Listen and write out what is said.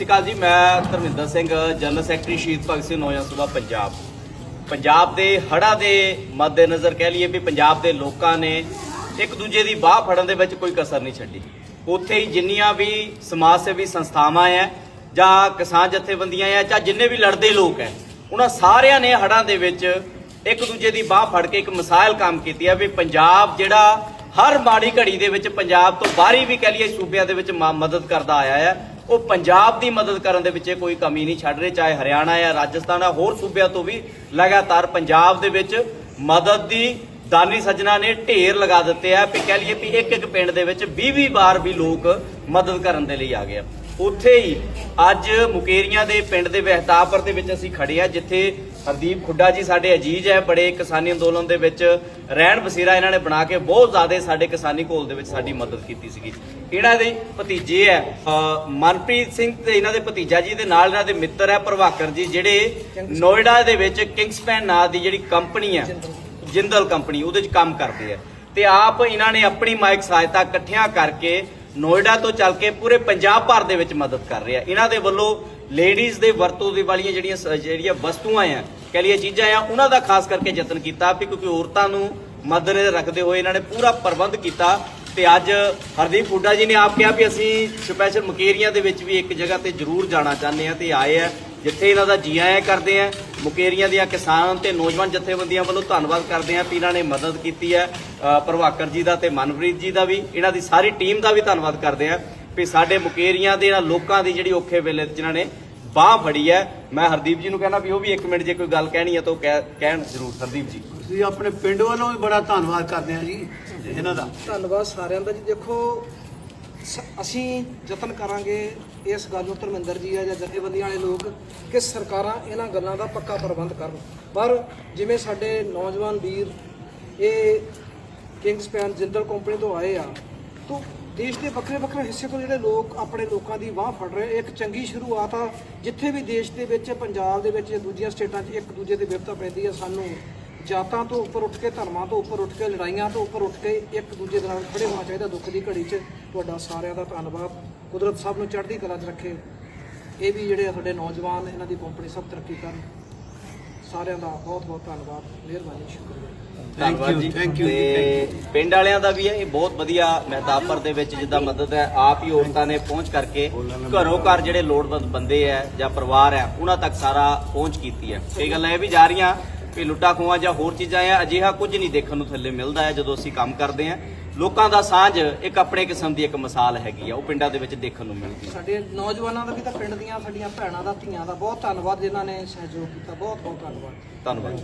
ਸਤਿ ਸ਼੍ਰੀ ਅਕਾਲ ਜੀ, ਮੈਂ ਧਰਮਿੰਦਰ ਸਿੰਘ, ਜਨਰਲ ਸੈਕਟਰੀ ਸ਼ਹੀਦ ਭਗਤ ਸਿੰਘ ਨੌਜਵਾਨ ਸਭਾ ਪੰਜਾਬ। ਪੰਜਾਬ ਦੇ ਹੜ੍ਹਾਂ ਦੇ ਮੱਦੇਨਜ਼ਰ ਕਹਿ ਲਈਏ ਵੀ ਪੰਜਾਬ ਦੇ ਲੋਕਾਂ ਨੇ ਇੱਕ ਦੂਜੇ ਦੀ ਬਾਹ ਫੜਨ ਦੇ ਵਿੱਚ ਕੋਈ ਕਸਰ ਨਹੀਂ ਛੱਡੀ। ਉੱਥੇ ਹੀ ਜਿੰਨੀਆਂ ਵੀ ਸਮਾਜ ਸੇਵੀ ਸੰਸਥਾਵਾਂ ਐ, ਜਾਂ ਕਿਸਾਨ ਜਥੇਬੰਦੀਆਂ ਐ, ਜਾਂ ਜਿੰਨੇ ਵੀ ਲੜਦੇ ਲੋਕ ਐ, ਉਹਨਾਂ ਸਾਰਿਆਂ ਨੇ ਹੜ੍ਹਾਂ ਦੇ ਵਿੱਚ ਇੱਕ ਦੂਜੇ ਦੀ ਬਾਹ ਫੜ ਕੇ ਇੱਕ ਮਿਸਾਲ ਕੰਮ ਕੀਤੀ ਹੈ ਵੀ ਪੰਜਾਬ ਜਿਹੜਾ ਹਰ ਮਾੜੀ ਘੜੀ ਦੇ ਵਿੱਚ ਪੰਜਾਬ ਤੋਂ ਬਾਹਰੀ ਵੀ ਕਹਿ ਲਈਏ ਸੂਬਿਆਂ ਦੇ ਵਿੱਚ ਮ- ਮਦਦ ਕਰਦਾ ਆਇਆ ਹੈ ਉਹ ਪੰਜਾਬ ਦੀ ਮਦਦ ਕਰਨ ਦੇ ਵਿੱਚ ਇਹ ਕੋਈ ਕਮੀ ਨਹੀਂ ਛੱਡ ਰਹੇ, ਚਾਹੇ ਹਰਿਆਣਾ ਹੈ ਰਾਜਸਥਾਨ ਹੈ ਹੋਰ ਸੂਬਿਆਂ ਤੋਂ ਵੀ ਲਗਾਤਾਰ ਪੰਜਾਬ ਦੇ ਵਿੱਚ ਮਦਦ ਦੀ ਦਾਨੀ ਸੱਜਣਾ ਨੇ ਢੇਰ ਲਗਾ ਦਿੱਤੇ ਆ ਵੀ ਕਹਿ ਲਈਏ ਵੀ ਇੱਕ ਇੱਕ ਪਿੰਡ ਦੇ ਵਿੱਚ 20 20 ਵਾਰ ਵੀ ਲੋਕ ਮਦਦ ਕਰਨ ਦੇ ਲਈ ਆ ਗਏ ਆ। ਉੱਥੇ ਹੀ ਅੱਜ ਮੁਕੇਰੀਆਂ ਦੇ ਪਿੰਡ ਦੇ ਵਹਿਤਾਪਰ ਦੇ ਵਿੱਚ ਅਸੀਂ ਖੜੇ ਆ ਜਿੱਥੇ ਹਰਦੀਪ ਖੁੱਡਾ ਜੀ ਸਾਡੇ ਅਜੀਜ਼ ਹੈ, ਬੜੇ ਕਿਸਾਨੀ ਅੰਦੋਲਨ ਦੇ ਵਿੱਚ ਰਹਿਣ ਬਸੇਰਾ ਇਹਨਾਂ ਨੇ ਬਣਾ ਕੇ ਬਹੁਤ ਜ਼ਿਆਦਾ ਸਾਡੇ ਕਿਸਾਨੀ ਘੋਲ ਦੇ ਵਿੱਚ ਸਾਡੀ ਮਦਦ ਕੀਤੀ ਸੀਗੀ। ਇਹਨਾਂ ਦੇ ਭਤੀਜੇ ਹੈ ਮਨਪ੍ਰੀਤ ਸਿੰਘ ਤੇ ਇਹਨਾਂ ਦੇ ਭਤੀਜਾ ਜੀ ਦੇ ਨਾਲ ਇਹਨਾਂ ਦੇ ਮਿੱਤਰ ਹੈ, ਪ੍ਰਭਾਕਰ ਜੀ, ਜਿਹੜੇ ਨੋਇਡਾ ਦੇ ਵਿੱਚ ਕਿੰਗਸਪੈਨ ਨਾਂ ਦੀ ਜਿਹੜੀ ਕੰਪਨੀ ਹੈ, ਜਿੰਦਲ ਕੰਪਨੀ, ਉਹਦੇ 'ਚ ਕੰਮ ਕਰਦੇ ਆ। ਤੇ ਆਪ ਇਹਨਾਂ ਨੇ ਆਪਣੀ ਮਾਇਕ ਸਹਾਇਤਾ ਇਕੱਠਿਆਂ ਕਰਕੇ ਨੋਇਡਾ ਤੋਂ ਚੱਲ ਕੇ ਪੂਰੇ ਪੰਜਾਬ ਭਰ ਦੇ ਵਿੱਚ ਮਦਦ ਕਰ ਰਿਹਾ। ਇਹਨਾਂ ਦੇ ਵੱਲੋਂ ਲੇਡੀਜ਼ ਦੇ ਵਰਤੋਂ ਦੇ ਵਾਲੀਆਂ ਜਿਹੜੀਆਂ ਜਿਹੜੀਆਂ ਵਸਤੂਆਂ ਆ, ਕਹ ਲਈਏ ਚੀਜ਼ਾਂ ਆ, ਉਹਨਾਂ ਦਾ ਖਾਸ ਕਰਕੇ ਯਤਨ ਕੀਤਾ ਵੀ ਕਿਉਂਕਿ ਔਰਤਾਂ ਨੂੰ ਮੱਦੇਨਜ਼ਰ ਰੱਖਦੇ ਹੋਏ ਇਹਨਾਂ ਨੇ ਪੂਰਾ ਪ੍ਰਬੰਧ ਕੀਤਾ। ਤੇ ਅੱਜ ਹਰਦੀਪ ਹੁੱਡਾ ਜੀ ਨੇ ਆਪ ਕਿਹਾ ਵੀ ਅਸੀਂ ਸਪੈਸ਼ਲ ਮਕੇਰੀਆਂ ਦੇ ਵਿੱਚ ਵੀ ਇੱਕ ਜਗ੍ਹਾ ਤੇ ਜ਼ਰੂਰ ਜਾਣਾ ਚਾਹੁੰਦੇ ਆ ਤੇ ਆਏ ਆ, ਜਿੱਥੇ ਇਹਨਾਂ ਦਾ ਜੀ ਆਇਆਂ ਕਰਦੇ ਆ। ਮੁਕੇਰੀਆਂ ਦੀਆਂ ਕਿਸਾਨ ਤੇ ਨੌਜਵਾਨ ਜਥੇਬੰਦੀਆਂ ਵੱਲੋਂ ਧੰਨਵਾਦ ਕਰਦੇ ਆ ਵੀ ਇਹਨਾਂ ਨੇ ਮਦਦ ਕੀਤੀ ਹੈ। ਪ੍ਰਭਾਕਰ ਜੀ ਦਾ ਤੇ ਮਨਪ੍ਰੀਤ ਜੀ ਦਾ ਵੀ। ਇਹਨਾਂ ਦੀ ਸਾਰੀ ਟੀਮ ਦਾ ਵੀ ਧੰਨਵਾਦ ਕਰਦੇ ਆ ਵੀ ਸਾਡੇ ਮੁਕੇਰੀਆਂ ਦੇ ਇਹਨਾਂ ਲੋਕਾਂ ਦੀ ਜਿਹੜੀ ਔਖੇ ਵੇਲੇ ਜਿਨ੍ਹਾਂ ਨੇ ਬਾਹ ਫੜੀ ਹੈ। ਮੈਂ ਹਰਦੀਪ ਜੀ ਨੂੰ ਕਹਿੰਦਾ ਵੀ ਉਹ ਵੀ ਇੱਕ ਮਿੰਟ ਜੇ ਕੋਈ ਗੱਲ ਕਹਿਣੀ ਹੈ ਤਾਂ ਉਹ ਕਹਿ- ਕਹਿਣ ਜ਼ਰੂਰ ਹਰਦੀਪ ਜੀ। ਅਸੀਂ ਆਪਣੇ ਪਿੰਡ ਵੱਲੋਂ ਵੀ ਬੜਾ ਧੰਨਵਾਦ ਕਰਦੇ ਹਾਂ ਜੀ ਇਹਨਾਂ ਦਾ। ਧੰਨਵਾਦ ਸਾਰਿਆਂ ਦਾ ਜੀ। ਦੇਖੋ ਸ- ਅਸੀਂ ਯਤਨ ਕਰਾਂਗੇ ਇਸ ਗੱਲ ਨੂੰ ਧਰਮਿੰਦਰ ਜੀ ਆ ਜਾਂ ਜਥੇਬੰਦੀਆਂ ਵਾਲੇ ਲੋਕ ਕਿ ਸਰਕਾਰਾਂ ਇਹਨਾਂ ਗੱਲਾਂ ਦਾ ਪੱਕਾ ਪ੍ਰਬੰਧ ਕਰਨ। ਪਰ ਜਿਵੇਂ ਸਾਡੇ ਨੌਜਵਾਨ ਵੀਰ, ਇਹ ਕਿੰਗਸਪੈਨ ਜਿੰਦਲ ਕੰਪਨੀ ਤੋਂ ਆਏ ਆ, ਤੋਂ ਦੇਸ਼ ਦੇ ਵੱਖਰੇ ਵੱਖਰੇ ਹਿੱਸੇ ਤੋਂ ਜਿਹੜੇ ਲੋਕ ਆਪਣੇ ਲੋਕਾਂ ਦੀ ਬਾਹ ਫੜ ਰਹੇ, ਇੱਕ ਚੰਗੀ ਸ਼ੁਰੂਆਤ ਆ, ਜਿੱਥੇ ਵੀ ਦੇਸ਼ ਦੇ ਵਿੱਚ, ਪੰਜਾਬ ਦੇ ਵਿੱਚ ਜਾਂ ਦੂਜੀਆਂ ਸਟੇਟਾਂ 'ਚ ਇੱਕ ਦੂਜੇ ਦੀ ਵਿਪਤਾ ਪੈਂਦੀ ਆ ਸਾਨੂੰ ਜਾਤਾਂ ਤੋਂ ਉੱਪਰ ਉੱਠ ਕੇ ਧਰਮਾਂ ਤੋਂ ਉੱਪਰ ਉੱਠ ਕੇ ਲੜਾਈਆਂ ਤੋਂ ਉੱਪਰ ਉੱਠ ਕੇ ਇੱਕ ਦੂਜੇ ਦੇ ਨਾਲ ਖੜੇ ਹੋਣਾ ਚਾਹੀਦਾ ਦੁੱਖ ਦੀ ਘੜੀ 'ਚ। ਤੁਹਾਡਾ ਸਾਰਿਆਂ ਦਾ ਧੰਨਵਾਦ। ਕੁਦਰਤ ਸਭ ਨੂੰ ਚੜ੍ਹਦੀ ਕਲਾ 'ਚ ਰੱਖੇ। ਇਹ ਵੀ ਜਿਹੜੇ ਸਾਡੇ ਨੌਜਵਾਨ ਇਹਨਾਂ ਦੀ ਕੰਪਨੀ ਸਭ ਤਰੱਕੀ ਕਰਨ। ਸਾਰਿਆਂ ਦਾ ਬਹੁਤ ਬਹੁਤ ਧੰਨਵਾਦ। ਮਿਹਰਬਾਨੀ ਸ਼ੁਕਰੀਆ। ਪਿੰਡ ਵਾਲਿਆਂ ਦਾ ਵੀ ਹੈ ਇਹ ਬਹੁਤ ਵਧੀਆ ਮਹਿਤਾਪਰ ਦੇ ਵਿੱਚ ਜਿੱਦਾਂ ਮਦਦ ਹੈ ਆਪ ਹੀ ਔਰਤਾਂ ਨੇ ਪਹੁੰਚ ਕਰਕੇ ਘਰੋਂ ਘਰ ਜਿਹੜੇ ਲੋੜਵੰਦ ਬੰਦੇ ਹੈ ਜਾਂ ਪਰਿਵਾਰ ਹੈ ਉਹਨਾਂ ਤੱਕ ਸਾਰਾ ਪਹੁੰਚ ਕੀਤੀ ਹੈ। ਇਹ ਗੱਲਾਂ ਇਹ ਵੀ ਜਾ ਰਹੀਆਂ ਕਿ ਲੁੱਟਾ ਖੋਹਾਂ ਜਾਂ ਹੋਰ ਚੀਜ਼ਾਂ ਆ ਅਜਿਹਾ ਕੁਝ ਨਹੀਂ ਦੇਖਣ ਨੂੰ ਥੱਲੇ ਮਿਲਦਾ ਹੈ ਜਦੋਂ ਅਸੀਂ ਕੰਮ ਕਰਦੇ ਹਾਂ। ਲੋਕਾਂ ਦਾ ਸਾਂਝ ਇੱਕ ਆਪਣੇ ਕਿਸਮ ਦੀ ਇੱਕ ਮਿਸਾਲ ਹੈਗੀ ਆ ਉਹ ਪਿੰਡਾਂ ਦੇ ਵਿੱਚ ਦੇਖਣ ਨੂੰ ਮਿਲਦੀ ਹੈ। ਸਾਡੇ ਨੌਜਵਾਨਾਂ ਦਾ ਵੀ ਤਾਂ ਪਿੰਡ ਦੀਆਂ ਸਾਡੀਆਂ ਭੈਣਾਂ ਦਾ ਧੀਆਂ ਦਾ ਬਹੁਤ ਧੰਨਵਾਦ ਜਿਨ੍ਹਾਂ ਨੇ ਸਹਿਯੋਗ ਕੀਤਾ ਬਹੁਤ ਬਹੁਤ ਧੰਨਵਾਦ। ਧੰਨਵਾਦ।